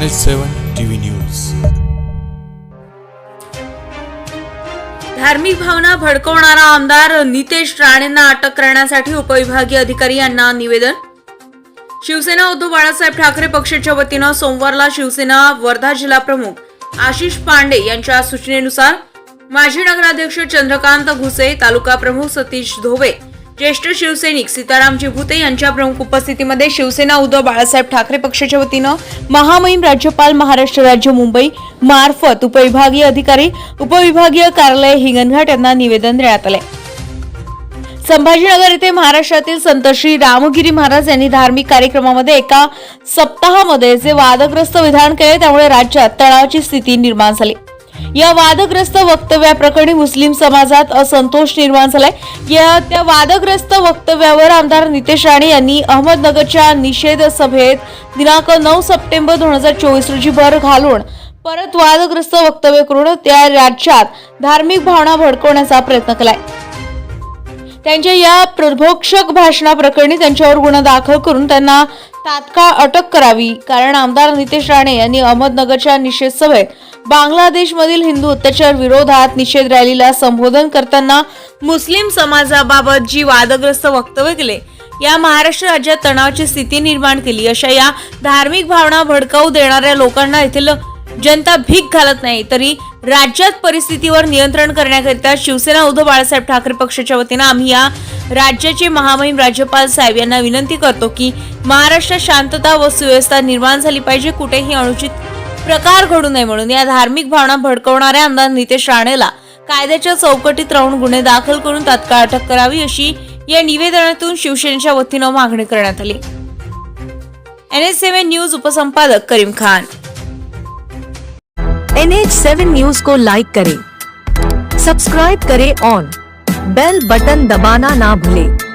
Channel सेवन TV news धार्मिक भावना भडकवणारा आमदार नितेश राणेंना अटक करण्यासाठी उपविभागीय अधिकारी यांना निवेदन. शिवसेना उद्धव बाळासाहेब ठाकरे पक्षाच्या वतीनं सोमवारला शिवसेना वर्धा जिल्हा प्रमुख आशिष पांडे यांच्या सूचनेनुसार माजी नगराध्यक्ष चंद्रकांत घुसे तालुका प्रमुख सतीश धोबे ज्येष्ठ शिवसैनिक सीताराम जिभुते यांच्या प्रमुख उपस्थितीमध्ये शिवसेना उद्धव बाळासाहेब ठाकरे पक्षाच्या वतीनं महामहिम राज्यपाल महाराष्ट्र राज्य मुंबई मार्फत उपविभागीय अधिकारी उपविभागीय कार्यालय हिंगणघाट यांना निवेदन देण्यात आले. संभाजीनगर येथे महाराष्ट्रातील संत श्री रामगिरी महाराज यांनी धार्मिक कार्यक्रमामध्ये एका सप्ताहामध्ये जे वादग्रस्त विधान केले त्यामुळे राज्यात तणावाची स्थिती निर्माण झाली. या वादग्रस्त वक्तव्याप्रकरणी मुस्लिम समाजात असंतोष निर्माण झालाय. या त्या वादग्रस्त वक्तव्यावर आमदार नितेश राणे यांनी अहमदनगरच्या निषेध सभेत दिनांक नऊ सप्टेंबर दोन हजार चोवीस रोजी भर घालून परत वादग्रस्त वक्तव्य करून त्या राज्यात धार्मिक भावना भडकवण्याचा प्रयत्न केलाय. त्यांच्या या प्रभोक्षक भाषणाप्रकरणी त्यांच्यावर गुन्हा दाखल करून त्यांना तात्काळ अटक करावी कारण आमदार नितेश राणे यांनी अहमदनगरच्या निषेध सभेत बांगलादेशमधील हिंदू अत्याचार विरोधात निषेध रॅलीला संबोधन करताना मुस्लिम समाजाबाबत जी वादग्रस्त वक्तव्य केले या महाराष्ट्र राज्यात तणावाची स्थिती निर्माण केली. अशा या धार्मिक भावना भडकावू देणाऱ्या लोकांना येथील जनता भीक घालत नाही तरी राज्यात परिस्थितीवर नियंत्रण करण्याकरिता शिवसेना उद्धव बाळासाहेब ठाकरे पक्षाच्या वतीनं आम्ही या राज्याचे महामहिम राज्यपाल साहेब यांना विनंती करतो की महाराष्ट्रात शांतता व सुव्यवस्था निर्माण झाली पाहिजे. कुठेही अनुचित प्रकार घडू नये म्हणून या धार्मिक भावना भडकवणाऱ्या आमदार नितेश राणेला कायद्याच्या चौकटीत राहून गुन्हे दाखल करून तात्काळ अटक करावी अशी या निवेदनातून शिवसेनेच्या वतीनं मागणी करण्यात आली. N S news उपसंपादक Karim Khan. N H seven news को लाइक करें। सब्सक्राइब करें और बेल बटन दबाना ना भूलें।